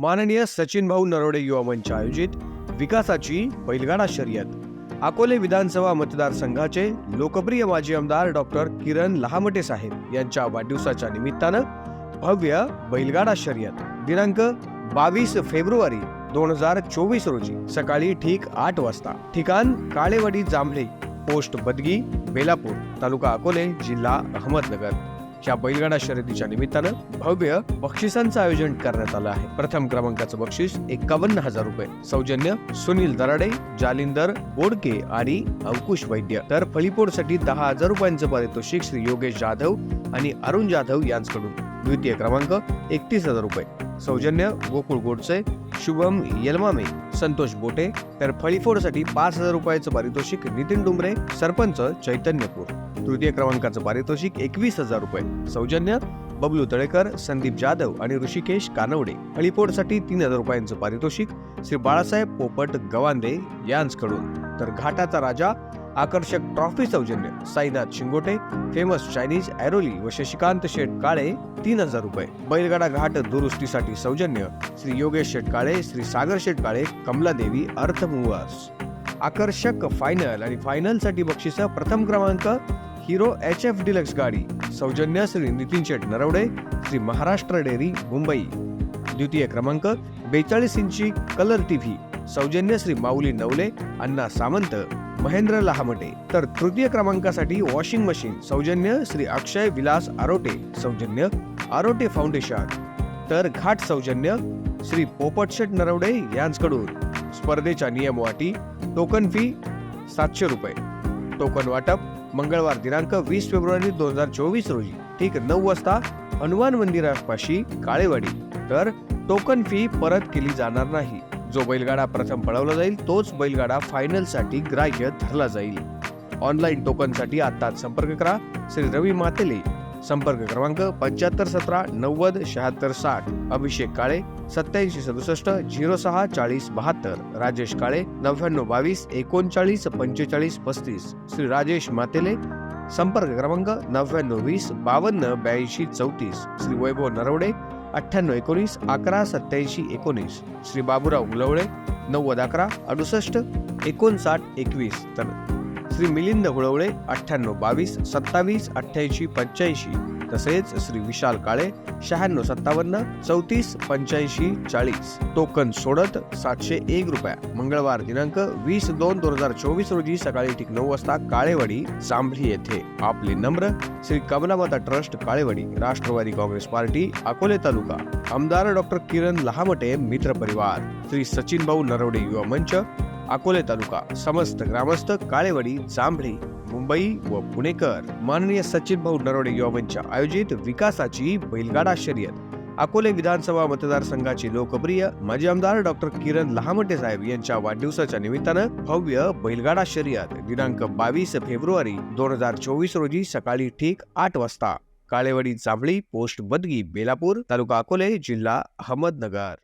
माननीय सचिन भाऊ नरोडे युवा मंच आयोजित विकासाची बैलगाडा शर्यत. अकोले विधानसभा मतदारसंघाचे लोकप्रिय माजी आमदार डॉक्टर किरण लहामटे साहेब यांच्या वाढदिवसाच्या निमित्तानं भव्य बैलगाडा शर्यत. दिनांक बावीस फेब्रुवारी दोन हजार चोवीस रोजी सकाळी ठीक आठ वाजता. ठिकाण काळेवाडी जांभळे पोस्ट बदगी बेलापूर तालुका अकोले जिल्हा अहमदनगर. या बैलगाडा शर्यतीच्या निमित्तानं भव्य बक्षिसांचं आयोजन करण्यात आलं आहे. प्रथम क्रमांकाचं बक्षीस एकावन्न हजार रुपये. सौजन्य सुनील दराडे जालिंदर बोडके आणि अंकुश वैद्य. तर फळीपोडसाठी दहा हजार रुपयांचं पारितोषिक श्री योगेश जाधव आणि अरुण जाधव यांच्याकडून द्वितीय क्रमांक एकतीस हजार रुपये. सौजन्य गोकुळ गोडसे शुभम यलमामे संतोष बोटे तर फळीफोडसाठी पाच हजार रुपयाचं पारितोषिक नितीन डुंबरे सरपंच चैतन्यपूर. तृतीय क्रमांकाचं पारितोषिक एकवीस हजार रुपये. सौजन्य बबलू तळेकर संदीप जाधव आणि ऋषिकेश कानवडे. फळीफोडसाठी तीन हजार रुपयांचं पारितोषिक श्री बाळासाहेब पोपट गवांदे यांचकडून. तर घाटाचा राजा आकर्षक ट्रॉफी सौजन्य साईनाथ शिंगोटे फेमस चायनीज ऐरोली व शशिकांत शेट काळे तीन हजार रुपये. बैलगाडा घाट दुरुस्तीसाठी सौजन्य श्री योगेश शेट काळे श्री सागर शेठ काळे कमलादेवी अर्थमुवास आकर्षक फायनल आणि फायनलसाठी साठी प्रथम क्रमांक हिरो एच एफ डिलक्स गाडी सौजन्य श्री नितीन शेठ नरवडे श्री महाराष्ट्र डेअरी मुंबई. द्वितीय क्रमांक बेचाळीस इंची कलर टीव्ही सौजन्य श्री माऊली नवले अण्णा सामंत महेंद्र लहामटे. तर तृतीय क्रमांकासाठी वॉशिंग मशीन सौजन्य श्री अक्षय विलास आरोटे सौजन्य आरोटे फाउंडेशन. तर घाट सौजन्य श्री पोपटशेट नरवडे यांच्याकडून स्पर्धेच्या नियम वाटी टोकन फी सातशे रुपये. टोकन वाटप मंगळवार दिनांक वीस फेब्रुवारी दोन हजार चोवीस रोजी. ठीक नऊ वाजता हनुमान मंदिरापाशी काळेवाडी. तर टोकन फी परत केली जाणार नाही. जो बैलगाडा प्रथम पळवला जाईल तोच बैलगाडा फायनलसाठी ग्राह्य धरला जाईल. ऑनलाईन टोकनसाठी आताच संपर्क करा. श्री रवी मातेले संपर्क क्रमांक पंच्याहत्तर सतरा नव्वद शहात्तर साठ. अभिषेक काळे सत्याऐंशी सदुसष्ट झिरो सहा चाळीस बहात्तर. राजेश काळे नव्याण्णव बावीस एकोणचाळीस पंचेचाळीस पस्तीस. श्री राजेश मातेले. संपर्क क्रमांक नव्याण्णव वीस बावन्न ब्याऐंशी चौतीस. श्री वैभव नरवडे अठ्ठ्याण्णव एकोणीस अकरा सत्याऐंशी एकोणीस. श्री बाबुराव उलवळे नव्वद अकरा अडुसष्ट एकोणसाठ एकवीस. तर श्री मिलिंद हुळवळे अठ्ठ्याण्णव बावीस सत्तावीस अठ्ठ्याऐंशी पंच्याऐंशी तसेच श्री विशाल काळे शहाण्णव सत्तावन्न चौतीस पंच्याऐंशी चाळीस. टोकन सोडत सातशे एक रुपया. मंगळवार दिनांक वीस दोन दोन हजार चोवीस रोजी सकाळी ठीक नऊ वाजता काळेवाडी जांभळी येथे. आपले नम्र श्री कमलामाता ट्रस्ट काळेवाडी राष्ट्रवादी काँग्रेस पार्टी अकोले तालुका. आमदार डॉक्टर किरण लहामटे मित्र परिवार. श्री सचिन भाऊ नरवडे युवा मंच अकोले तालुका समस्त ग्रामस्थ काळेवाडी जांभळी मुंबई व पुणेकर. माननीय सचिन भाऊ नरोडे युवा मंच आयोजित विकासाची बैलगाडा शर्यत. अकोले विधानसभा मतदारसंघाचे लोकप्रिय माजी आमदार डॉक्टर किरण लहामटे साहेब यांच्या वाढदिवसाच्या निमित्तानं भव्य बैलगाडा शर्यत दिनांक बावीस फेब्रुवारी दोन हजार चोवीस रोजी सकाळी ठीक आठ वाजता. काळेवाडी जांभळी पोस्ट बदगी बेलापूर तालुका अकोले जिल्हा अहमदनगर.